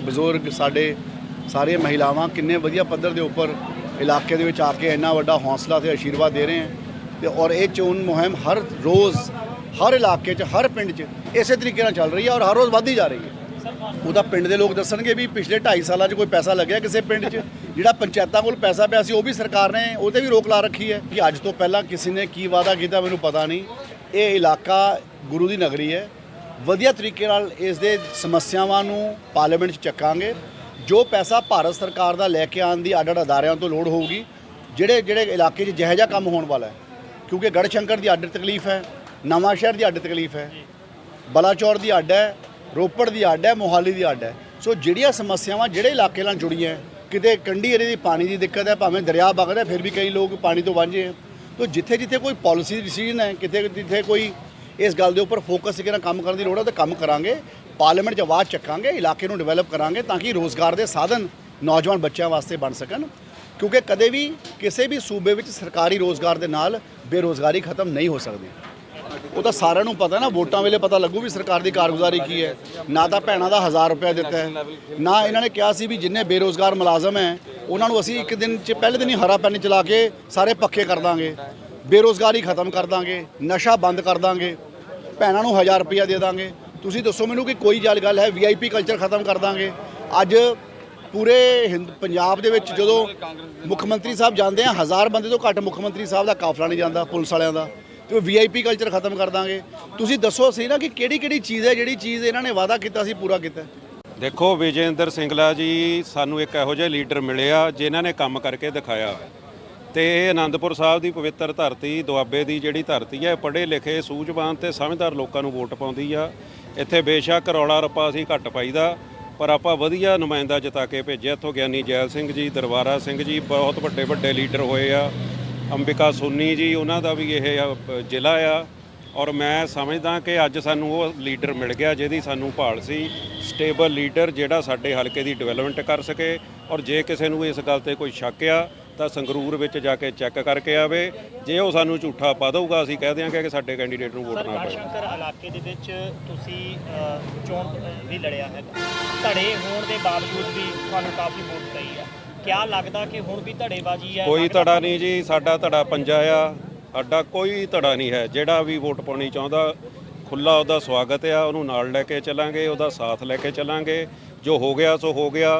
ਬਜ਼ੁਰਗ ਸਾਡੇ ਸਾਰੇ ਮਹਿਲਾਵਾਂ ਕਿੰਨੇ ਵਧੀਆ ਪੱਧਰ ਦੇ ਉੱਪਰ ਇਲਾਕੇ ਦੇ ਵਿੱਚ ਆ ਕੇ ਇੰਨਾ ਵੱਡਾ ਹੌਸਲਾ ਤੇ ਆਸ਼ੀਰਵਾਦ ਦੇ ਰਹੇ ਹਨ ਤੇ ਔਰ ਇਹ ਚੋਣ ਮੁਹਿੰਮ ਹਰ ਰੋਜ਼ ਹਰ ਇਲਾਕੇ 'ਚ, ਹਰ ਪਿੰਡ 'ਚ ਇਸੇ ਤਰੀਕੇ ਨਾਲ ਚੱਲ ਰਹੀ ਹੈ ਔਰ ਹਰ ਰੋਜ਼ ਵੱਧਦੀ ਜਾ ਰਹੀ ਹੈ। ਉਹਦਾ ਪਿੰਡ ਦੇ ਲੋਕ ਦੱਸਣਗੇ ਵੀ ਪਿਛਲੇ 2.5 ਸਾਲਾਂ 'ਚ ਕੋਈ ਪੈਸਾ ਲੱਗਿਆ ਕਿਸੇ ਪਿੰਡ 'ਚ? ਜਿਹੜਾ ਪੰਚਾਇਤਾਂ ਕੋਲ ਪੈਸਾ ਪਿਆ ਸੀ ਉਹ ਵੀ ਸਰਕਾਰ ਨੇ ਉਹਤੇ ਵੀ ਰੋਕ ਲਾ ਰੱਖੀ ਹੈ। ਕਿ ਅੱਜ ਤੋਂ ਪਹਿਲਾਂ ਕਿਸੇ ਨੇ ਕੀ ਵਾਅਦਾ ਕੀਤਾ ਮੈਨੂੰ ਪਤਾ ਨਹੀਂ। ਇਹ ਇਲਾਕਾ ਗੁਰੂ ਦੀ ਨਗਰੀ ਹੈ। ਵਧੀਆ ਤਰੀਕੇ ਨਾਲ ਇਸ ਦੇ ਸਮੱਸਿਆਵਾਂ ਨੂੰ ਪਾਰਲੀਮੈਂਟ 'ਚ ਚੱਕਾਂਗੇ। ਜੋ ਪੈਸਾ ਭਾਰਤ ਸਰਕਾਰ ਦਾ ਲੈ ਕੇ ਆਉਣ ਦੀ ਅੱਡ ਅੱਡ ਅਦਾਰਿਆਂ ਤੋਂ ਲੋੜ ਹੋਊਗੀ, ਜਿਹੜੇ ਜਿਹੜੇ ਇਲਾਕੇ 'ਚ ਜਿਹੋ ਜਿਹਾ ਕੰਮ ਹੋਣ ਵਾਲਾ ਹੈ, ਕਿਉਂਕਿ ਗੜਸ਼ੰਕਰ ਦੀ ਅੱਡ ਤਕਲੀਫ ਹੈ, ਨਵਾਂ ਸ਼ਹਿਰ ਦੀ ਅੱਡ ਤਕਲੀਫ ਹੈ, ਬਲਾਚੌਰ ਦੀ ਅੱਡ ਹੈ, ਰੋਪੜ ਦੀ ਅੱਡ ਹੈ, ਮੋਹਾਲੀ ਦੀ ਅੱਡ ਹੈ। ਸੋ ਜਿਹੜੀਆਂ ਸਮੱਸਿਆਵਾਂ ਜਿਹੜੇ ਇਲਾਕੇ ਨਾਲ ਜੁੜੀਆਂ ਕਿਤੇ ਕੰਢੀ ਏਰੀਏ ਦੀ ਪਾਣੀ ਦੀ ਦਿੱਕਤ ਹੈ, ਭਾਵੇਂ ਦਰਿਆ ਵਗਦਾ ਫਿਰ ਵੀ ਕਈ ਲੋਕ ਪਾਣੀ ਤੋਂ ਵਾਂਝੇ ਹੈ। ਤੋ ਜਿੱਥੇ ਜਿੱਥੇ ਕੋਈ ਪਾਲਿਸੀ ਡਿਸੀਜਨ ਹੈ ਕਿਤੇ ਜਿੱਥੇ ਕੋਈ ਇਸ ਗੱਲ ਦੇ ਉੱਪਰ ਫੋਕਸ ਕਰਕੇ ਕੰਮ ਕਰਨ ਦੀ ਲੋੜ ਹੈ ਤੇ ਕੰਮ ਕਰਾਂਗੇ ਪਾਰਲੀਮੈਂਟ 'ਚ ਆਵਾਜ਼ ਚੱਕਾਂਗੇ, ਇਲਾਕੇ ਨੂੰ ਡਿਵੈਲਪ ਕਰਾਂਗੇ ਤਾਂ ਕਿ ਰੋਜ਼ਗਾਰ ਦੇ ਸਾਧਨ ਨੌਜਵਾਨ ਬੱਚਿਆਂ ਵਾਸਤੇ ਬਣ ਸਕਣ। ਕਿਉਂਕਿ ਕਦੇ ਵੀ ਕਿਸੇ ਵੀ ਸੂਬੇ ਵਿੱਚ ਸਰਕਾਰੀ ਰੋਜ਼ਗਾਰ ਦੇ ਨਾਲ ਬੇਰੋਜ਼ਗਾਰੀ ਖਤਮ ਨਹੀਂ ਹੋ ਸਕਦੀ। ਉਹ ਤਾਂ ਸਾਰਿਆਂ ਨੂੰ ਪਤਾ ਨਾ, ਵੋਟਾਂ ਵੇਲੇ ਪਤਾ ਲੱਗੂ ਵੀ ਸਰਕਾਰ ਦੀ ਕਾਰਗੁਜ਼ਾਰੀ ਕੀ ਹੈ। ਨਾ ਤਾਂ ਭੈਣਾਂ ਦਾ 1000 ਰੁਪਏ ਦਿੱਤਾ ਹੈ, ਨਾ ਇਹਨਾਂ ਨੇ ਕਿਹਾ ਸੀ ਵੀ ਜਿੰਨੇ ਬੇਰੋਜ਼ਗਾਰ ਮੁਲਾਜ਼ਮ ਹੈ, ਉਹਨਾਂ ਨੂੰ ਅਸੀਂ ਇੱਕ ਦਿਨ ਚ ਪਹਿਲੇ ਦਿਨ ਹੀ ਹਰਾ ਪੈਨ ਚਲਾ ਕੇ ਸਾਰੇ ਪੱਕੇ ਕਰ ਦਾਂਗੇ। ਬੇਰੋਜ਼ਗਾਰੀ ਖਤਮ ਕਰ ਦਾਂਗੇ, ਨਸ਼ਾ ਬੰਦ ਕਰ ਦਾਂਗੇ। ਭੈਣਾਂ ਨੂੰ 1000 ਰੁਪਇਆ ਦੇ ਦਾਂਗੇ। ਤੁਸੀਂ ਦੱਸੋ ਮੈਨੂੰ ਕਿ ਕੋਈ ਜਲ ਗੱਲ ਹੈ ਵੀਆਈਪੀ ਕਲਚਰ ਖਤਮ ਕਰ ਦਾਂਗੇ। ਅੱਜ ਪੂਰੇ ਹਿੰਦ, ਪੰਜਾਬ ਦੇ ਵਿੱਚ ਜਦੋਂ ਮੁੱਖ ਮੰਤਰੀ ਸਾਹਿਬ ਜਾਂਦੇ ਆ, ਹਜ਼ਾਰ ਬੰਦੇ ਤੋਂ ਘੱਟ ਮੁੱਖ ਮੰਤਰੀ ਸਾਹਿਬ ਦਾ ਕਾਫਲਾ ਨਹੀਂ ਜਾਂਦਾ, ਪੁਲਿਸ ਵਾਲਿਆਂ ਦਾ। ਤੇ ਉਹ ਵੀਆਈਪੀ ਕਲਚਰ ਖਤਮ ਕਰ ਦਾਂਗੇ। ਤੁਸੀਂ ਦੱਸੋ ਸਹੀ ਨਾ ਕਿ ਕਿਹੜੀ ਕਿਹੜੀ ਚੀਜ਼ ਹੈ, ਜਿਹੜੀ ਚੀਜ਼ ਇਹਨਾਂ ਨੇ ਵਾਅਦਾ ਕੀਤਾ ਸੀ, ਪੂਰਾ ਕੀਤਾ? ਦੇਖੋ, ਵਿਜੇਂਦਰ ਸਿੰਗਲਾ ਜੀ, ਸਾਨੂੰ ਇੱਕ ਇਹੋ ਜਿਹੇ ਲੀਡਰ ਮਿਲਿਆ ਜਿਨ੍ਹਾਂ ਨੇ ਕੰਮ ਕਰਕੇ ਦਿਖਾਇਆ। ਤੇ ਇਹ ਆਨੰਦਪੁਰ ਸਾਹਿਬ ਦੀ ਪਵਿੱਤਰ ਧਰਤੀ, ਦੁਆਬੇ ਦੀ ਜਿਹੜੀ ਧਰਤੀ ਹੈ, ਪੜ੍ਹੇ ਲਿਖੇ, ਸੂਝਵਾਨ ਤੇ ਸਮਝਦਾਰ ਲੋਕਾਂ ਨੂੰ ਵੋਟ ਪਾਉਂਦੀ ਆ। ਇੱਥੇ ਬੇਸ਼ੱਕ ਰੌਲਾ ਰੱਪਾ ਅਸੀਂ ਘੱਟ ਪਾਈਦਾ, ਪਰ ਆਪਾਂ ਵਧੀਆ ਨੁਮਾਇੰਦਾ ਜਿਤਾ ਕੇ ਭੇਜਿਆ। ਇੱਥੋਂ ਗਿਆਨੀ ਜੈਲ ਸਿੰਘ ਜੀ, ਦਰਬਾਰਾ ਸਿੰਘ ਜੀ, ਬਹੁਤ ਵੱਡੇ ਵੱਡੇ ਲੀਡਰ ਹੋਏ ਆ। ਅੰਬਿਕਾ ਸੋਨੀ ਜੀ, ਉਹਨਾਂ ਦਾ ਵੀ ਇਹ ਜ਼ਿਲ੍ਹਾ ਆ। ਔਰ ਮੈਂ ਸਮਝਦਾ ਕਿ ਅੱਜ ਸਾਨੂੰ ਉਹ ਲੀਡਰ ਮਿਲ ਗਿਆ ਜਿਹਦੀ ਸਾਨੂੰ ਭਾਲ ਸੀ। ਸਟੇਬਲ ਲੀਡਰ ਜਿਹੜਾ ਸਾਡੇ ਹਲਕੇ ਦੀ ਡਿਵੈਲਪਮੈਂਟ ਕਰ ਸਕੇ। ਔਰ ਜੇ ਕਿਸੇ ਨੂੰ ਇਸ ਗੱਲ ਤੇ ਕੋਈ ਸ਼ੱਕ ਆ ਤਾਂ ਸੰਗਰੂਰ ਵਿੱਚ ਜਾ ਕੇ ਚੈੱਕ ਕਰਕੇ ਆਵੇ। ਜੇ ਉਹ ਸਾਨੂੰ ਝੂਠਾ ਪਾ ਦਊਗਾ ਅਸੀਂ ਕਹਿ ਦਿਆਂਗੇ ਕਿ ਸਾਡੇ ਕੈਂਡੀਡੇਟ ਨੂੰ ਵੋਟ ਨਾ ਪਾਓ। ਗੜਸ਼ੰਕਰ ਇਲਾਕੇ ਦੇ ਵਿੱਚ ਤੁਸੀਂ ਚੋਣ ਵੀ ਲੜਿਆ ਹੈ। ਧੜੇ ਹੋਣ ਦੇ ਬਾਵਜੂਦ ਵੀ ਤੁਹਾਨੂੰ ਕਾਫੀ ਵੋਟ ਪਈ ਹੈ। ਕਿਆ ਲੱਗਦਾ ਕਿ ਹੁਣ ਵੀ ਧੜੇਬਾਜ਼ੀ ਹੈ? ਕੋਈ ਧੜਾ ਨਹੀਂ ਜੀ ਸਾਡਾ ਧੜਾ ਪੰਜਾ ਆ। ਸਾਡਾ ਕੋਈ ਧੜਾ ਨਹੀਂ ਹੈ। ਜਿਹੜਾ ਵੀ ਵੋਟ ਪਾਉਣੀ ਚਾਹੁੰਦਾ ਖੁੱਲਾ ਉਹਦਾ ਸਵਾਗਤ ਆ। ਉਹਨੂੰ ਨਾਲ ਲੈ ਕੇ ਚੱਲਾਂਗੇ ਉਹਦਾ ਸਾਥ ਲੈ ਕੇ ਚੱਲਾਂਗੇ। ਜੋ ਹੋ ਗਿਆ ਸੋ ਹੋ ਗਿਆ।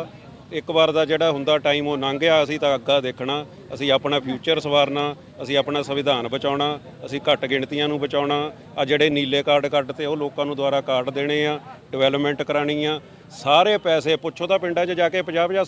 ਇੱਕ ਵਾਰ ਦਾ ਜਿਹੜਾ ਹੁੰਦਾ ਟਾਈਮ ਉਹ ਲੰਘ ਗਿਆ ਅਸੀਂ ਤਾਂ ਅੱਗਾ ਦੇਖਣਾ, ਅਸੀਂ ਆਪਣਾ ਫਿਊਚਰ ਸਵਾਰਨਾ, ਅਸੀਂ ਆਪਣਾ ਸੰਵਿਧਾਨ ਬਚਾਉਣਾ, ਅਸੀਂ ਘੱਟ ਗਿਣਤੀਆਂ ਨੂੰ ਬਚਾਉਣਾ, ਆ ਜਿਹੜੇ ਨੀਲੇ ਕਾਰਡ ਕੱਟ ਤੇ ਉਹ ਲੋਕਾਂ ਨੂੰ ਦੁਆਰਾ ਕਾਰਡ ਦੇਣੇ ਆ ਡਿਵੈਲਪਮੈਂਟ ਕਰਾਣੀ ਆ, ਸਾਰੇ ਪੈਸੇ ਪੁੱਛੋ ਤਾਂ ਪਿੰਡਾਂ 'ਚ ਜਾ ਕੇ 50 50